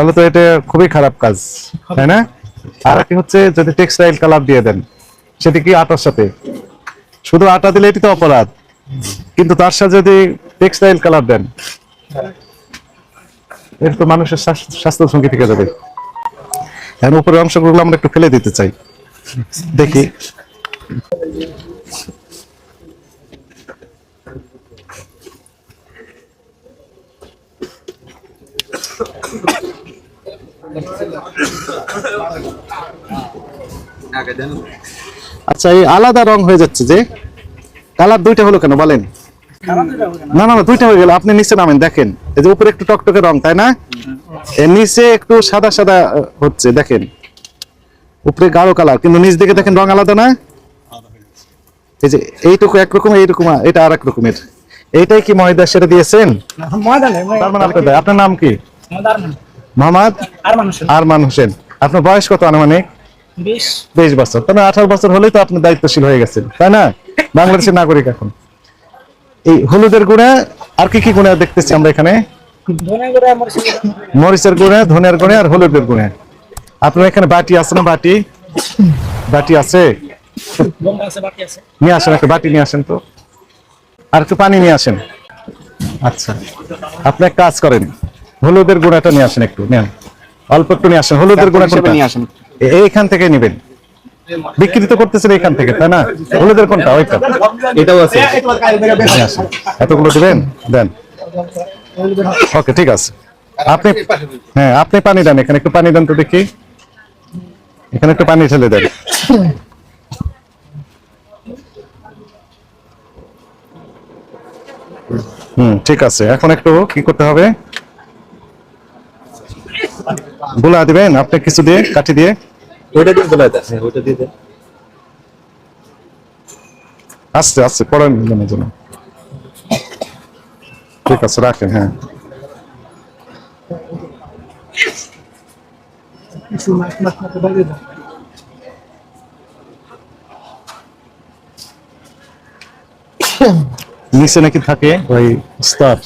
তাহলে তো এটা খুবই খারাপ কাজ, তাই না? আর কি হচ্ছে যদি টেক্সটাইল কালার দিয়ে দেন, সেটা কি আটার সাথে? শুধু আটা দিলে এটি তো অপরাধ, কিন্তু তার সাথে যদি টেক্সটাইল কালার দেন এটা তো মানুষের স্বাস্থ্য- ঝুঁকি থেকে যাবে। এখন উপরের অংশগুলো আমরা একটু ফেলে দিতে চাই। দেখি। আচ্ছা এই আলাদা রং হয়ে যাচ্ছে যে কালার দুইটা হলো কেন বলেন? না না না দুইটা হয়ে গেল। আপনি নিচে নামেন দেখেন। এই যে উপরে একটু টকটকে রং তাই না? এর নিচে একটু সাদা সাদা হচ্ছে দেখেন। উপরে গাঢ় কালার কিন্তু নিচ দিকে দেখেন রং আলাদা না? এই যে এইটুকু একরকম এইরকম এটা আর এক রকমের। এইটাই কি ময়দা সেটা দিয়েছেন? মানে আপনার নাম কি? মোহাম্মদ আরমান হোসেন। আপনার বয়স কত আনুমানিক? বিশ। বছর। তাহলে আঠারো বছর হলেই তো আপনি দায়িত্বশীল হয়ে গেছেন তাই না? বাংলাদেশের নাগরিক এখন। এই হলুদের গুণে আর কি কি গুণে দেখতেছি আমরা এখানে? মরিচের গুণে ধনের গুণে আর হলুদের গুণে আপনার এখানে বাটি আছে না বাটি? বাটি আছে। নিয়ে আসেন একটা বাটি নিয়ে আসেন তো। আর একটু পানি নিয়ে আসেন। আচ্ছা। আপনি এক কাজ করেন। হলুদের গুঁড়াটা নিয়ে আসেন একটু নেন। অল্প একটু নিয়ে আসেন হলুদের গুঁড়া নিয়ে আসেন। এইখান থেকে নেবেন। বিক্রি তো করতেছেন এখান থেকে তাই না? হলুদের কোনটা? ওইটা। এটাও আছে। এতগুলো দিবেন? দেন। ওকে ঠিক আছে। আপনি হ্যাঁ আপনি পানি দেন এখানে একটু পানি দেন তো দেখি। এখানে একটু পানি ঢেলে দেন। হুম ঠিক আছে। এখন একটু কি করতে হবে? গুলা দিবেন আপনি কিছু দিয়ে কাঠি দিয়ে? ওইটা দিয়ে বলা আছে ওইটা দিয়ে দেন। আস্তে আস্তে পড়েন জন্য ঠিক আছে রাখেন হ্যাঁ। নিচে নাকি থাকে ওই স্তর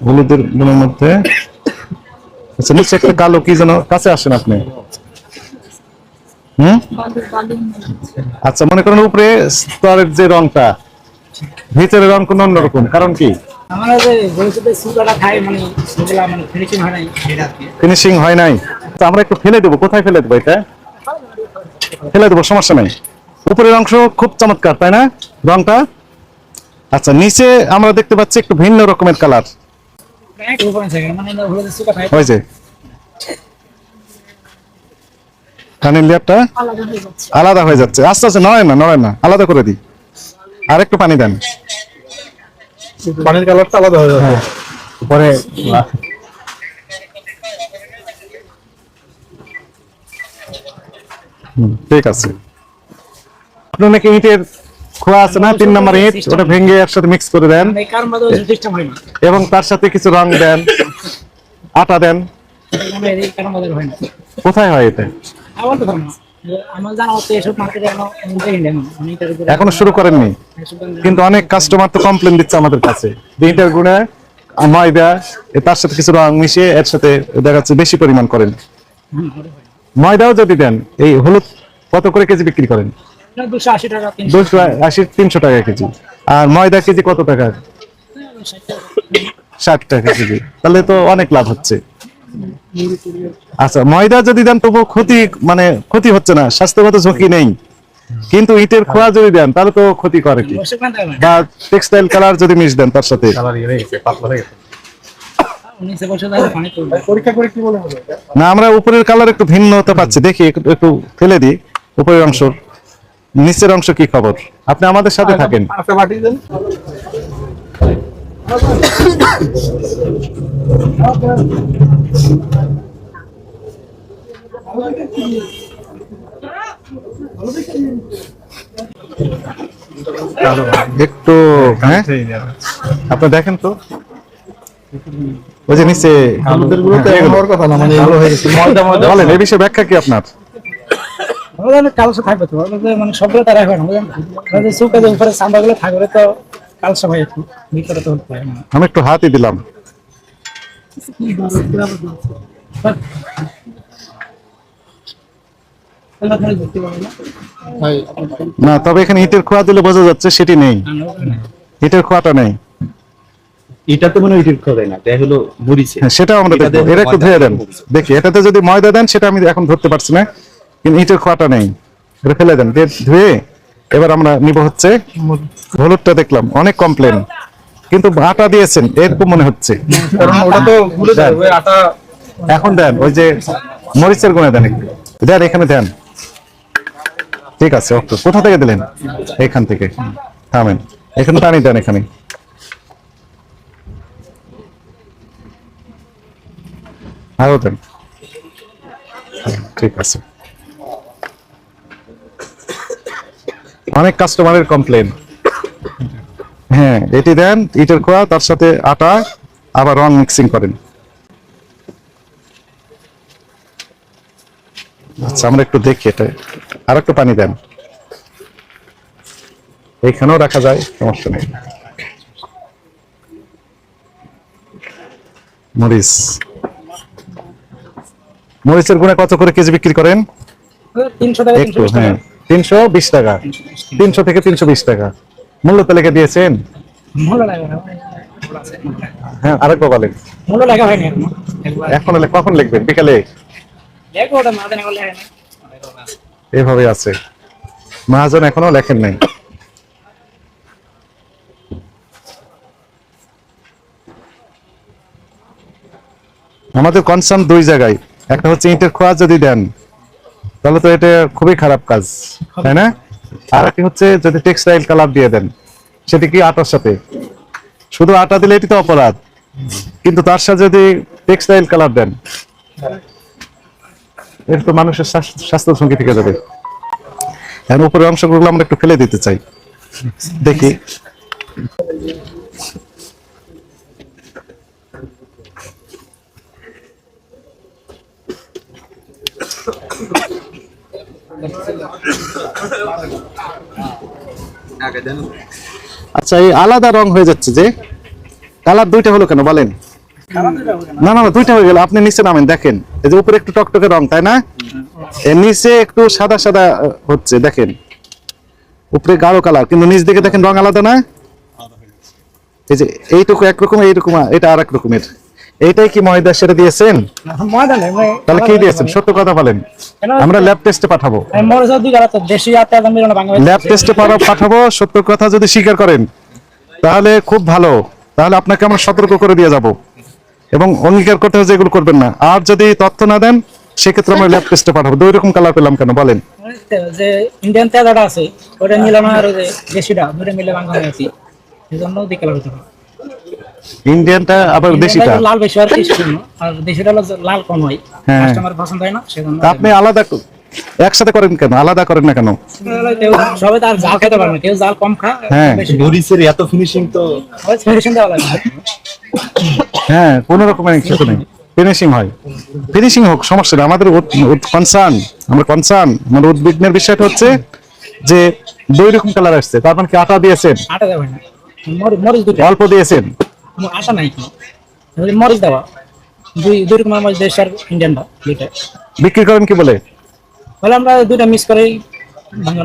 হলুদের গুণের মধ্যে? আচ্ছা নিচে একটা কালো কি যেন কাছে আসেন আপনি। হুম? আচ্ছা মনে করেন উপরে স্তরের যে রংটা ভিতরের রং কোন অন্যরকম কারণ কি? খাই মানে মানে ফিনিশিং হয় নাই ফিনিশিং তো আমরা একটু ফেলে দেবো কোথায় ফেলে দেবো এটা? ফেলে দেবো সমস্যা নাই। উপরের অংশ খুব চমৎকার তাই না? রংটা? আচ্ছা নিচে আমরা দেখতে পাচ্ছি একটু ভিন্ন রকমের কালার। এক কানের লেয়ারটা আলাদা হয়ে যাচ্ছে। আলাদা হয়ে যাচ্ছে। আস্তে আস্তে নয় না নয় না আলাদা করে দিই। আর একটু পানি দেন। পানির কালারটা আলাদা হয়ে যাবে পরে ঠিক আছে। আপনার নাকি ইটের খোয়া আছে না? তিন নম্বর ইট ওটা ভেঙে একসাথে মিক্স করে দেন। হয় এবং তার সাথে কিছু রং দেন। আটা দেন। কোথায় হয় এটা? আবার তো না আমার জানা মতো এসব মার্কেটে এখনও শুরু করেননি? কিন্তু অনেক কাস্টমার তো কমপ্লেন দিচ্ছে আমাদের কাছে। যে গুণে ময়দা তার সাথে কিছু রং মিশিয়ে এর সাথে দেখা যাচ্ছে বেশি পরিমাণ করেন। ময়দাও যদি দেন এই হলুদ কত করে কেজি বিক্রি করেন? দুশো আশি তিনশো টাকা। কেজি। আর ময়দা কেজি কত টাকা। ষাট টাকা কেজি। তাহলে তো অনেক লাভ হচ্ছে। আচ্ছা ময়দা যদি দেন তবু ক্ষতি মানে ক্ষতি হচ্ছে না স্বাস্থ্যগত ঝুঁকি নেই। কিন্তু ইটের খোয়া যদি দেন তাহলে তো ক্ষতি করে কি? বা টেক্সটাইল কালার যদি মিশ দেন তার সাথে? কালার ইয়ে গেছে পাতলা গেছে উনিশে বছর ধরে পানি তুলবে পরীক্ষা করে কি বলে হবে? না আমরা উপরের কালার একটু ভিন্নতা পাচ্ছি। দেখি একটু ফেলে দিই উপরের অংশ। নিচের অংশ কি খবর? আপনি আমাদের সাথে থাকেন। আচ্ছা বাটি দেন। একটু হ্যাঁ? আপনি দেখেন তো। ওই যে নিচে হলুদেরগুলো তো হওয়ার কথা না মানে এগুলো হয়ে গেছে। ময়দা ময়দা বলেন এই বিষয়ে ব্যাখ্যা কি আপনার? কালসা থাকবে তো। মানে সবগুলো তারা রাখবে না বুঝলেন ওদের সুখ আছে উপরে সাম্বাগুলো থাকবে তো। কালসা একটু ভিতরে তো হতে আমি একটু হাতই দিলাম। না তবে এখানে ইটের খোয়া দিলে বোঝা যাচ্ছে সেটি নেই। ইটের খোয়াটা নেই। এটা তো মনে ইটের খোদাই না এটা হলো মরিচে হ্যাঁ, সেটাও আমরা দেখব। এটা একটু ধুয়ে দেন। দেখি এটাতে যদি ময়দা দেন সেটা আমি এখন ধরতে পারছি না কিন্তু ইটের খোয়াটা নেই। এটা ফেলে দেন ধুয়ে এবার আমরা নিব হচ্ছে হলুদটা দেখলাম অনেক কমপ্লেন কিন্তু আটা দিয়েছেন এরকম মনে হচ্ছে। কারণ ওটা তো ভুলে যায় ওই আটা এখন দেন ওই যে মরিচের গুণে দেন একটু। দেন এখানে দেন। ঠিক আছে ওকে। কোথা থেকে দিলেন? এখান থেকে। থামেন। এখানে পানি দেন এখানে। আরও দেন। ঠিক আছে। অনেক কাস্টমারের কমপ্লেন হ্যাঁ এটি দেন ইটের খোয়া তার সাথে আটা আবার রং মিক্সিং করেন। আচ্ছা আমরা একটু দেখি এটা। আর একটু পানি দেন। এইখানেও রাখা যায় সমস্যা নেই। মরিচ। মরিচের গুণে কত করে কেজি বিক্রি করেন? তিনশো টাকা। হ্যাঁ। তিনশো বিশ টাকা। তিনশো থেকে তিনশো বিশ টাকা। মূল্য তালিকা দিয়েছেন? হ্যাঁ আরেকবার বলেন মূল্য লাগা হয়নি এখন। কখন লিখবেন? বিকালে? এভাবে আছে। মহাজন এখনও লেখেন নাই। আমাদের কনসার্ন দুই জায়গায়। একটা হচ্ছে ইটের খোয়া যদি দেন তাহলে তো এটা খুবই খারাপ কাজ তাই না? আর একটি হচ্ছে যদি টেক্সটাইল কালার দিয়ে দেন, সেটি কি আটার সাথে? শুধু আটা দিলে এটি তো অপরাধ। কিন্তু তার সাথে যদি টেক্সটাইল কালার দেন, এর তো মানুষের স্বাস্থ্য- ঝুঁকি থেকে যাবে। এখন উপরের অংশগুলো আমরা একটু ফেলে দিতে চাই। দেখি। আচ্ছা এই আলাদা রং হয়ে যাচ্ছে যে। কালার দুইটা হলো কেন বলেন? না না না, দুইটা হয়ে গেল। আপনি নিচে নামেন, দেখেন। এই যে উপরে একটু টকটকে রং, তাই না? এর নিচে একটু সাদা সাদা হচ্ছে, দেখেন। উপরে গাঢ় কালার, কিন্তু নিচ দিকে দেখেন রং আলাদা না? এই যে এইটুকু একরকম, এইরকম এটা আর এক রকমের। এইটাই কি ময়দা সেটা দিয়েছেন? ময়দা নেই তাহলে কি দিয়েছেন? সত্য কথা বলেন। আমরা ল্যাব টেস্টে পাঠাবো। দেশি ল্যাব টেস্টে পাঠাবো সত্য কথা যদি স্বীকার করেন তাহলে খুব ভালো। তাহলে আপনাকে আমরা সতর্ক করে দিয়ে যাব। এবং অঙ্গীকার করতে হবে যে এগুলো করবেন না। আর যদি তথ্য না দেন সেক্ষেত্রে আমরা ল্যাব টেস্টে পাঠাবো। দুই রকম কালার পেলাম কেন? বলেন। যে ইন্ডিয়ান তেলটা আছে ওটা মিলানো আর দেশিটা দুটো মিলে বাংলা হয়েছে। এই জন্য দুই কালার হতে ইন্ডিয়ানটা আবার দেশিটা? লাল বেশি আর দেশিটা লাল কম হয়। হ্যাঁ। কাস্টমার পছন্দ হয় না সেজন্য আপনি আলাদা একসাথে করেন কেন? আলাদা করেন না কেন? সবাই তার জাল খেতে পারে না। কেউ জাল কম খা হ্যাঁ। এত ফিনিশিং তো মেডিসিন দেওয়া লাগে। হ্যাঁ কোন রকমের কিছু নেই। ফিনিশিং হয়। ফিনিশিং হোক সমস্যা নেই। আমাদের কনসার্ন আমরা কনসার্ন আমাদের উদ্বিগ্নের বিষয়টা হচ্ছে যে দুই রকম কালার আসছে। তার মানে কি আটা দিয়েছেন? আটা দেওয়া না। মরিচ মরিচ দুটো। অল্প দিয়েছেন। আটা নাই কোনো। তাহলে মরিচ দেওয়া। দুই দুই রকমের মরিচ দেশ আর ইন্ডিয়ানটা দুইটা। বিক্রি করেন কি বলে? তাহলে আমরা দুইটা মিক্স করে বাংলা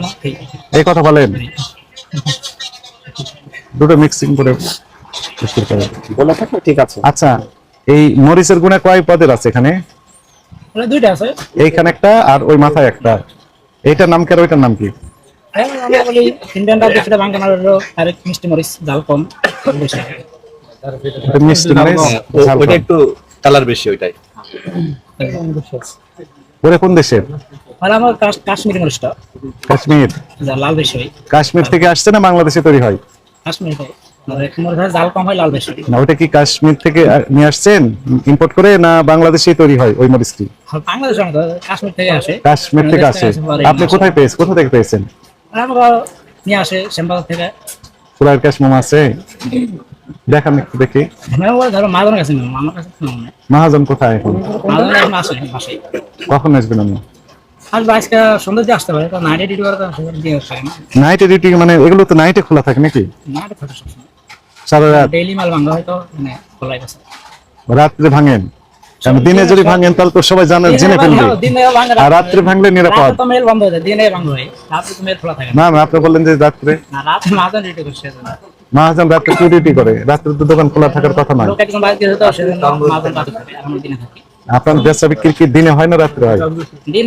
এই কথা বলেন। দুটো মিক্সিং করে বিক্রি করেন। বলা থাকলে ঠিক আছে। আচ্ছা এই মরিচের গুণে কয় পদের আছে এখানে? দুইটা আছে। এইখানে একটা আর ওই মাথায় একটা। এইটার নাম কি আর ওইটার নাম কি? ইন্ডিয়ানটা বাংলা আর মিষ্টি মরিচ জাল কম। একটু কালার বেশি ওইটাই। ওরে কোন দেশের আমার মরিচটা। কাশ্মীর। লাল বেশি হয়। কাশ্মীর থেকে আসছে না বাংলাদেশে তৈরি হয়? কাশ্মীরি হয়। হয় জাল কম হয় লাল বেশি না ওটা কি কাশ্মীর থেকে নিয়ে আসছেন? ইম্পোর্ট করে না বাংলাদেশেই তৈরি হয় ওই মরিচটি? আর কাশ্মীর থেকে আসে। কাশ্মীর থেকে আসে। আপনি কোথায় পেয়েছেন কোথা থেকে পেয়েছেন? আর আমরা নিয়ে আসে শ্যামবাজার থেকে। ফুলার ক্যাশ মোমো আছে দেখান একটু দেখি। হ্যাঁ। মহাজন কোথায় এখন? কখন আসবেন আপনি? নাইটে ডিউটি মানে এগুলো তো নাইটে খোলা থাকে নাকি? নাইটে থাকে সবসময়। সারা রাত? ডেইলি মাল ভাঙা হয়তো মানে খোলাই রাত্রে ভাঙেন? দিনে যদি ভাঙেন তাহলে তো সবাই জানে জেনে ফেলবে। আর রাত্রে ভাঙলে নিরাপদ। তো মেল বন্ধ হয়ে যায় দিনে ভাঙ হয় রাতে তো মেল খোলা থাকে না। আপনি বললেন যে রাত্রে। না রাতে মাঝে ডিউটি করছে সেজন্য। মহাজন রাত্রে কি ডিউটি করে। রাত্রে তো দোকান খোলা থাকার কথা না লোক একজন বাইরে গেছে তো সেজন্য মাঝে কাজ করে আমরা দিনে থাকি। আপনার ব্যবসা বিক্রি কি দিনে হয় না রাত্রে হয়?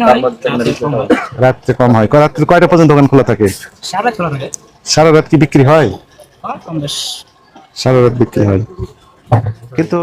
হয়। রাত্রে কম হয়। রাত্রে কয়টা পর্যন্ত দোকান খোলা থাকে? সারা খোলা থাকে। সারা রাত কি বিক্রি হয়? বেশ। সারা রাত বিক্রি হয়। কিন্তু